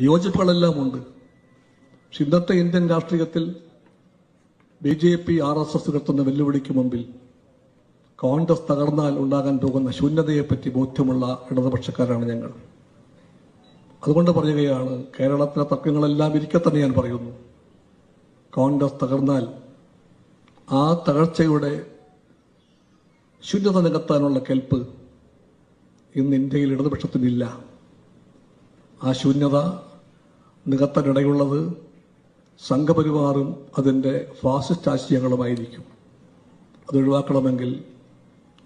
വിയോജിപ്പുകളെല്ലാം ഉണ്ട്. പക്ഷെ ഇന്നത്തെ ഇന്ത്യൻ രാഷ്ട്രീയത്തിൽ B J P R S S ഉയർത്തുന്ന വെല്ലുവിളിക്ക് മുമ്പിൽ കോൺഗ്രസ് തകർന്നാൽ ഉണ്ടാകാൻ പോകുന്ന ശൂന്യതയെപ്പറ്റി ബോധ്യമുള്ള ഇടതുപക്ഷക്കാരാണ് ഞങ്ങൾ. അതുകൊണ്ട് പറയുകയാണ് കേരളത്തിലെ തർക്കങ്ങളെല്ലാം ഇരിക്കെ തന്നെ ഞാൻ പറയുന്നു. കോൺഗ്രസ് തകർന്നാൽ ആ തകർച്ചയുടെ ശൂന്യത നികത്താനുള്ള കെൽപ്പ് ഇന്ന് ഇന്ത്യയിൽ ഇടതുപക്ഷത്തിനില്ല. ആ ശൂന്യത നികത്താനിടയുള്ളത് സംഘപരിവാറും അതിന്റെ ഫാസിസ്റ്റ് ആശയങ്ങളുമായിരിക്കും അതൊഴിവാക്കണമെങ്കിൽ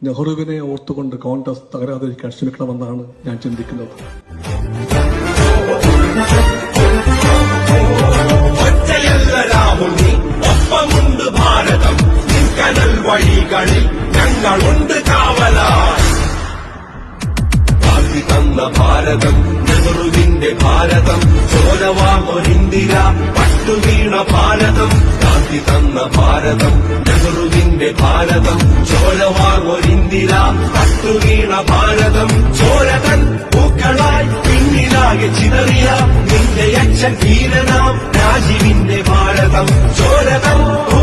നെഹ്റുവിനെ ഓർത്തുകൊണ്ട് കോൺഗ്രസ് തകരാതിരിക്കാൻ ശ്രമിക്കണമെന്നാണ് ഞാൻ ചിന്തിക്കുന്നത്. ഭാരതം. ഭാരതം നെഹ്റുവിന്റെ ഭാരതം. പട്ടു പട്ടുവീണ ഭാരതം. ഗാന്ധി തന്ന ഭാരതം നെഹ്റുവിന്റെ ഭാരതം. ചോരവാമൊരിന്ദിര പട്ടുവീണ ഭാരതം. ചോരതൻ പൂക്കളായി പിന്നിലാകെ ചിതറിയ നിന്റെ അച്ഛൻ ധീരനാം രാജീവിന്റെ ഭാരതം. ചോരതൻ